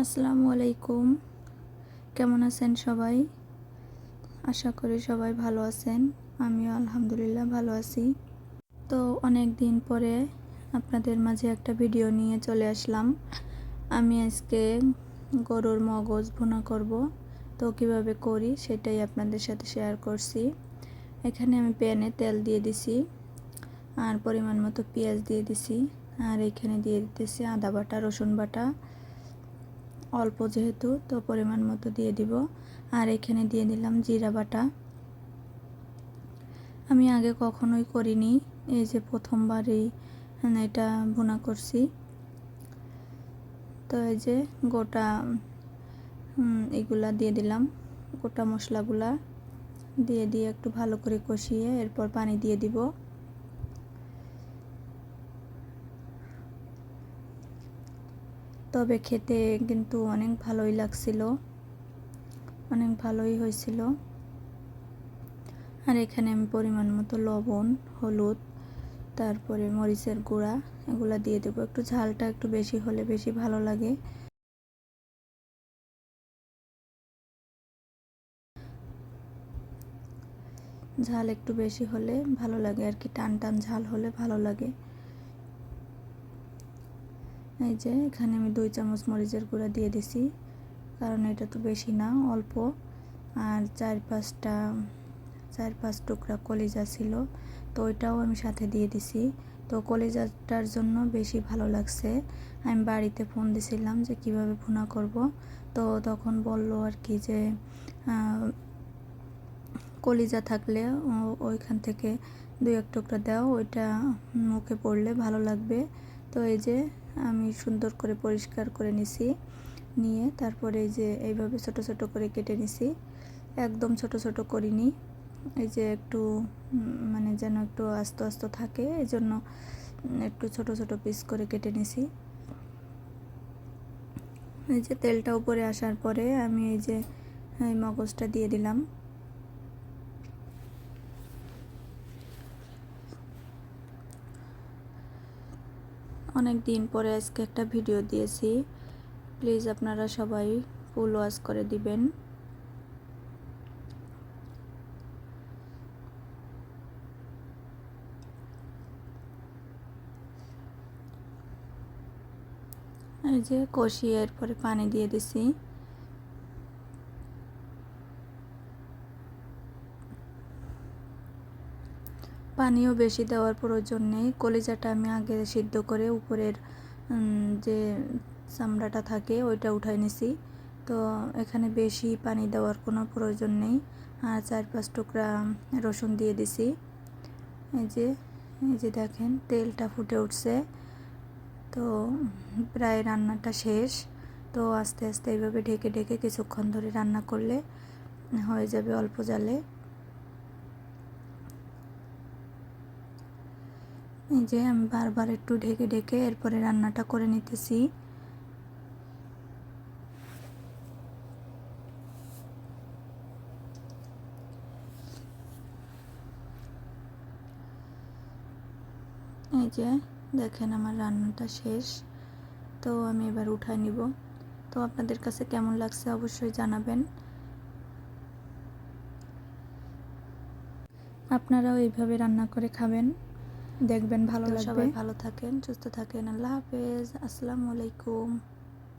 আসসালামু আলাইকুম। কেমন আছেন সবাই? আশা করি সবাই ভালো আছেন। আমিও আলহামদুলিল্লাহ ভালো আছি। তো অনেক দিন পরে আপনাদের মাঝে একটা ভিডিও নিয়ে চলে আসলাম। আমি আজকে গরুর মগজ ভুনা করব। তো কীভাবে করি সেটাই আপনাদের সাথে শেয়ার করছি। এখানে আমি প্যানে তেল দিয়ে দিছি, আর পরিমাণ মতো পেঁয়াজ দিয়ে দিছি, আর এখানে দিয়ে দিতেছি আদা বাটা, রসুন বাটা অল্প যেহেতু, তো পরিমাণ মতো দিয়ে দিব। আর এখানে দিয়ে দিলাম জিরা বাটা। আমি আগে কখনোই করিনি, এই যে প্রথমবারই এটা ভুনা করছি। তো এই যে গোটা এগুলা দিয়ে দিলাম, গোটা মশলাগুলা। দিয়ে দিয়ে একটু ভালো করে কষিয়ে এরপর পানি দিয়ে দিব। তবে খেতে কিন্তু অনেক ভালোই লাগছিল। অনেক ভালোই হয়েছিল। আর এখানে আমি পরিমাণ মতো লবণ, হলুদ, তারপরে মরিচের গুঁড়া এগুলো দিয়ে দেবো। একটু ঝালটা একটু বেশি হলে বেশি ভালো লাগে। ঝাল একটু বেশি হলে ভালো লাগে। আর কি টান টান ঝাল হলে ভালো লাগে। এই যে, এখানে আমি দুই চামচ মরিচের গুঁড়া দিয়ে দিছি। কারণ এটা তো বেশি না, অল্প। আর চার পাঁচটা, চার পাঁচ টুকরা কলিজা ছিল, তো ওইটাও আমি সাথে দিয়ে দিছি। তো কলিজাটার জন্য বেশি ভালো লাগছে। আমি বাড়িতে ফোন দিছিলাম যে কীভাবে ভুনা করব। তো তখন বলল আর কি যে কলিজা থাকলে ওইখান থেকে দুই এক টুকরা দাও, ওইটা মুখে পড়লে ভালো লাগবে। তো এই যে আমি সুন্দর করে পরিষ্কার করে নিছি, নিয়ে তারপরে এই যে এইভাবে ছোট ছোট করে কেটে নিছি। একদম ছোট ছোট করিনি, এই যে একটু মানে যেন একটু আস্ত আস্ত থাকে, এই জন্য একটু ছোট ছোট পিস করে কেটে নিছি। এই যে তেলটা উপরে আসার পরে আমি এই যে, এই মগজটা দিয়ে দিলাম। অনেক দিন পরে আজকে একটা ভিডিও দিয়েছি। প্লিজ আপনারা সবাই ফুল ওয়াশ করে দিবেন। এই যে কষিয়ে এরপরে পানি দিয়ে দিছি। পানিও বেশি দেওয়ার প্রয়োজন নেই। কলিজাটা আমি আগে সিদ্ধ করে উপরের যে চামড়াটা থাকে ওইটা উঠাই নিছি। তো এখানে বেশি পানি দেওয়ার কোনো প্রয়োজন নেই। আর চার পাঁচ টুকরা রসুন দিয়ে দিছি। এই যে এই যে দেখেন তেলটা ফুটে উঠছে। তো প্রায় রান্নাটা শেষ। তো আস্তে আস্তে এইভাবে ঢেকে ঢেকে কিছুক্ষণ ধরে রান্না করলে হয়ে যাবে অল্প জালে। এই যে আমি বারবার একটু ঢেকে ঢেকে এরপরে রান্নাটা করে নিতেছি। এই যে দেখেন আমার রান্নাটা শেষ। তো আমি এবার উঠায় নিব। তো আপনাদের কাছে কেমন লাগছে অবশ্যই জানাবেন। আপনারাও এইভাবে রান্না করে খাবেন। দেখবেন ভালো লাগবে। সবাই ভালো থাকেন সুস্থ থাকেন। আল্লাহ হাফেজ। আসসালামু আলাইকুম।